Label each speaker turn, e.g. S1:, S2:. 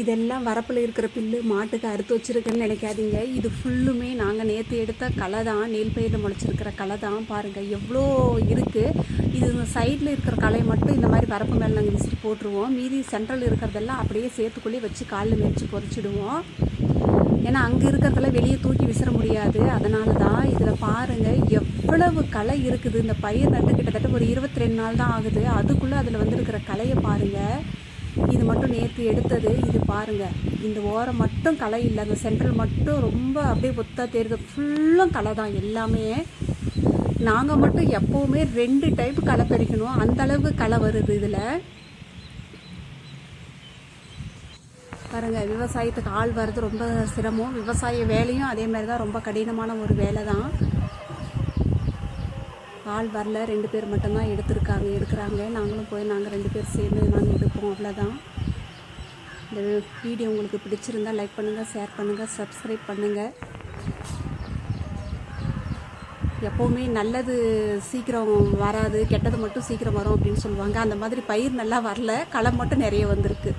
S1: இதெல்லாம் வரப்பில் இருக்கிற புல்லு மாட்டுக்கு அறுத்து வச்சுருக்கேன்னு நினைக்காதீங்க. இது ஃபுல்லுமே நாங்கள் நேற்று எடுத்த களை தான் நெல் பயிரில் முளைச்சிருக்கிற களை தான் பாருங்கள் எவ்வளோ இருக்குது இது சைடில் இருக்கிற களையை மட்டும் இந்த மாதிரி வரப்பு மேலே நாங்கள் விசிறி போட்டுருவோம். மீதி சென்ட்ரல் இருக்கிறதெல்லாம் அப்படியே சேர்த்துக்குள்ளே வச்சு காலில் மேய்ச்சி பொறிச்சிடுவோம். ஏன்னா அங்கே இருக்கிறதெல்லாம் வெளியே தூக்கி விசிற முடியாது. அதனால தான் இதில் பாருங்கள் எவ்வளவு களை இருக்குது. இந்த பயிர் நட்டு கிட்டத்தட்ட ஒரு இருபத்தி ரெண்டு நாள் தான் ஆகுது. அதுக்குள்ளே அதில் வந்துருக்கிற களையை பாருங்கள் இது மட்டும் நேற்று எடுத்தது இது பாருங்கள் இந்த ஓரம் மட்டும் களை இல்லை அந்த சென்ட்ரல் மட்டும் ரொம்ப அப்படியே ஒத்தா தெரியுது ஃபுல்லும் களை தான் எல்லாமே. நாங்கள் மட்டும் எப்போவுமே ரெண்டு டைப் களை பறிக்கணும் அந்த அளவுக்கு களை வருது இதில். பாருங்கள் விவசாயத்துக்கு ஆள் வர்றது ரொம்ப சிரமம். விவசாய வேலையும் அதே மாதிரி தான் ரொம்ப கடினமான ஒரு வேலை தான் ஆள் வரல ரெண்டு பேர் மட்டும்தான் எடுத்திருக்காங்க எடுக்கிறாங்க. நாங்களும் போய் நாங்கள் ரெண்டு பேர் சேர்ந்து நாங்கள் எடுப்போம் அவ்வளோதான் இந்த வீடியோ உங்களுக்கு பிடிச்சிருந்தா லைக் பண்ணுங்கள் ஷேர் பண்ணுங்கள் சப்ஸ்கிரைப் பண்ணுங்கள் எப்போவுமே நல்லது சீக்கிரம் வராது கெட்டது மட்டும் சீக்கிரம் வரும் அப்படின்னு சொல்லுவாங்க. அந்த மாதிரி பயிர் நல்லா வரல களை மட்டும் நிறைய வந்திருக்கு.